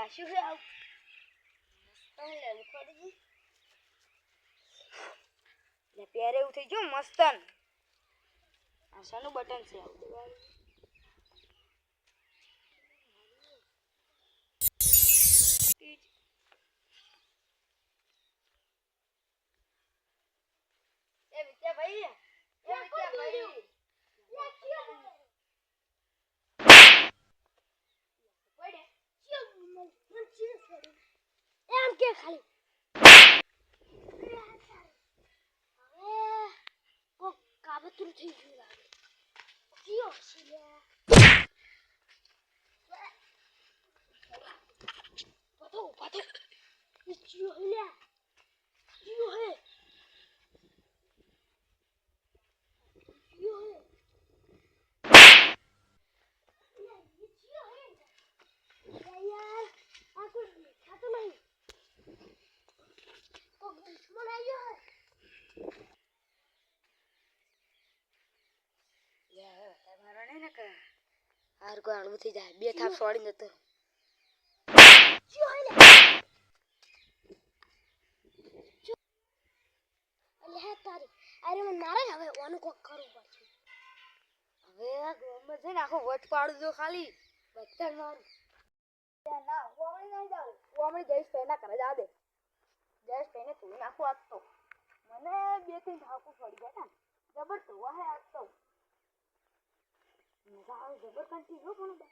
આ શું છે આવું લે પહેરે એવું થઈ ગયું મસ્તન આ શાનું બટન છે. એ વિદ્યાભાઈ એ વિદ્યાભાઈ એમ કે ખાલી હવે કોક કાવતરું થઈ ગયું લાગે કયો છે લે પાતો પાતો એ ચિયો હે લે ચિયો હે ચિયો હે લે, એ ચિયો હે અરે યાર આ કોઈ દેખાતો નહીં કોક દુશ્મન આવ્યો હે લે, હવે તમારો નહીં ને કે હાર કોઈ હળવું થઈ જાય. બે થાપ સોડી નતો અરે મને મારે હવે ઓનું કોક કરવું પડશે. હવે આ ગામમાં છે ને આખો વટ પાડું જો ખાલી. બધા મારું. ના ઓમણી નહીં જાવ ઓમણી જઈશ પહેલા ઘરે જા દે. જઈશ પહેને તું નાખું આજ તો. મને બે ત્રણ ધાકું પડી ગયા ને જબર તો વાહે આજ તો. મજા આવે જબર કંટી જો પણ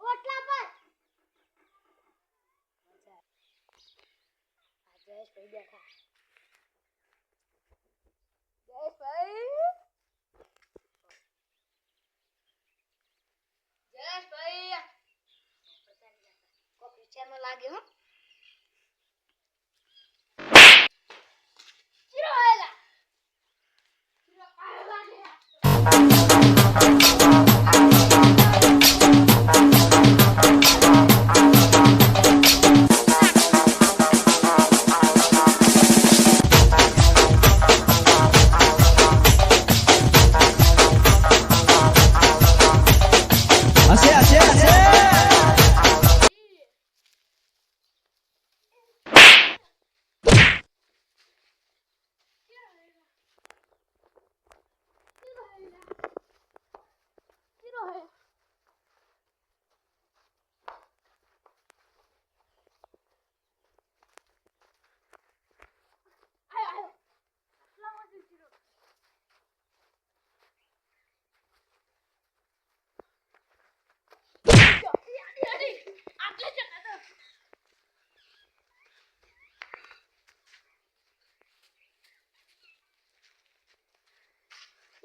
ઓટલા પર. આ જયેશ ભાઈ બેઠા. જયેશ ભાઈ જયેશ ભાઈ કોપી ચેનો લાગે હો.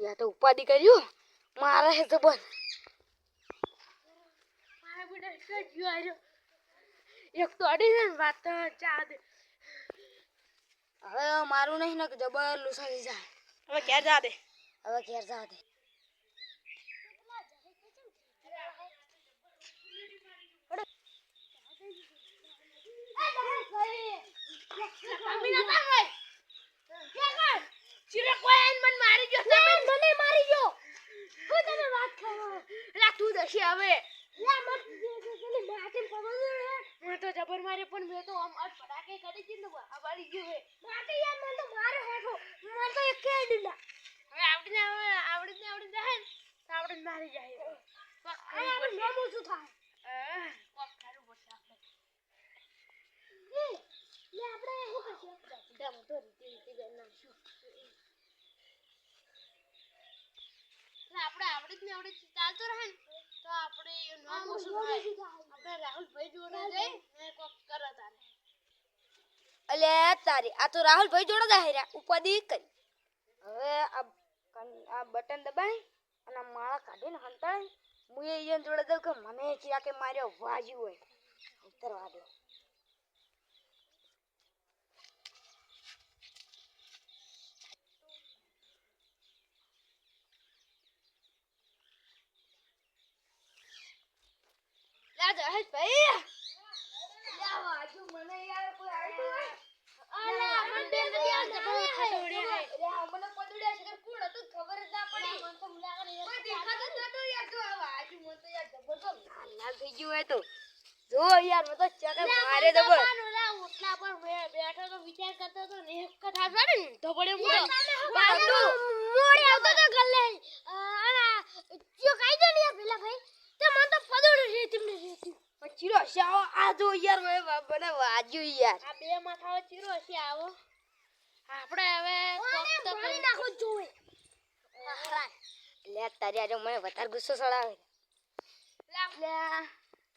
યા તો ઉપાધિ કર્યું મારે હે તો બન મારા એક તો અડી છે ને વાત તો ચા હવે મારું નહીં ને જબર લુસાઈ જાય. હવે ક્યારે જા દે. હવે ક્યારે જા દે મને મારી ગયો તમે વાત કરો. લા તું દશી હવે. લે મત પેલી માટી પકડો હું તો જબર મારે પણ મેં તો આમ આ ફટાકે કરી દીધું ને આ વાળી ગયું હે. માટી યાર મને તો મારે હેઠો. મને તો એક કે દીધા હવે આવડીને હવે આવડીને આવડી જાય ને તો આવડીને મારી જાય કોક આ આપણે નમો શું થાય? પડશે આહ, કોક કરવું પડશે આપણે. લે આપણે શું કરશું? હું તો રીતિ રીતિ નાખશું એટલે આપણે આવડી જ ને આપણે ચાલતો રહે ને તો આપણે આ નામ શું થાય. આપણે રાહુલભાઈ જોડે જઈ ને કોક કરે તારે. અલે તારી આ તો રાહુલભાઈ જોડે જાય રે ઉપાધિ કરી. હવે આ આ બટન દબાઈ અને માળા કાઢીને હંતાળી હું એ જોડે દઉં કે મને ચિયા કે માર્યો વાજ્યું હોય. ઉતરવા દે. લા જહેશ ભાઈ વાજુ મને યાર કોઈ આવ્યું અલા મને બે બધી આ જબર હે લે મને પદુડ્યા છે કોણ હતું? ખબર જ ના પડી. મને તો મુલાકાત કોઈ દેખાતો જ નતો યાર તો આ વાજુ મને તો યાર જબર ના થઈ ગયું હોય તો. જો યાર મને તો ચકે મારે દબર ઓટલા પર બેઠો તો વિચાર કરતો તો ને એક કથા પડે ને તો પડે મોડે મોડે આવતો તો ગલ્લે. આના જો કાઈ દે ને યાર પેલા ભાઈ તે મને તો પદોડ રેતી ને રેતી ચીરો શાવો આ જો યાર મેં બાપાને વાજ્યું યાર આ બે માથાઓ ચીરો છે આવો. આપણે હવે ફક્ત કરી નાખો જોવે. લે તારી આજે મને વધારે ગુસ્સો ચડાવે. લે.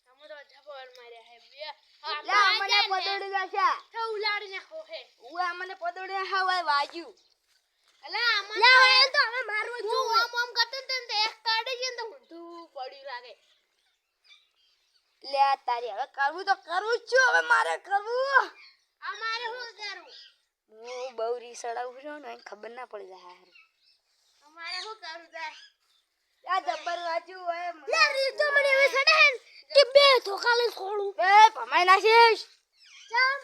તમે તો જબર માર્યા હે બે. લે મને પદોડી તો ઉલાડી નાખો હે. મને પદોડી હવાય વાજ્યું અલા આમાં તો હવે મારવો જો આમ આમ કરતો ને તો એક કાઢી છે ને તો ઊંધું પડ્યું લાગે લે તારી હવે કરવું તો કરવું જ છું હવે મારે કરવું. અમારે શું કરવું? હું બહુ રીસડાવું છું ને ખબર ના પડી જાય અમારે શું કરવું જાય? આ જબ્બર વાજ્યું હોય લે રી તો મને હવે સડે કે બે ધોકા લઈ છોડું એ ભમાઈ નાખીશ. ચમ.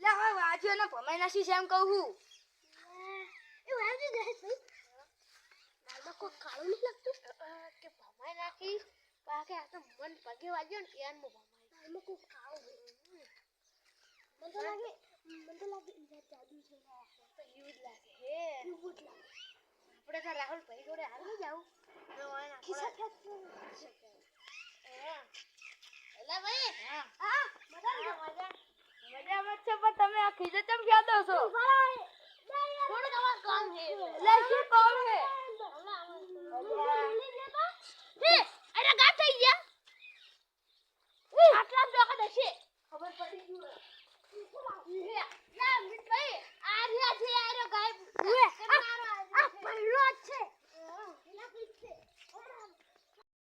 લે હવે વાંચ્યું ને ભમાઈ નાખીશ એમ કહું છું. એ ભાઈ કોઈ કાળું નહીં લાગતું. કે ભમાઈ નાખી બાકી આ તો મન પગે વાગ્યો ને યાર મો ભમાઈ દાલમાં કોઈ કાળું મને તો લાગે મને તો લાગે ઈજા જાદુ છે તો યુ જ લાગે હે યુ જ લાગે આપણે તો રાહુલ ભાઈ જોડે હાલ નહીં જાવ ખિસ્સા ખેંચ એલા ભાઈ હા હા મજા મજા મજામાં જ છે પણ તમે આ ખીજે ચમ ક્યાં દો છો કોણ તમારું કામ છે લે શું કામ હે હે 你吃吧你吃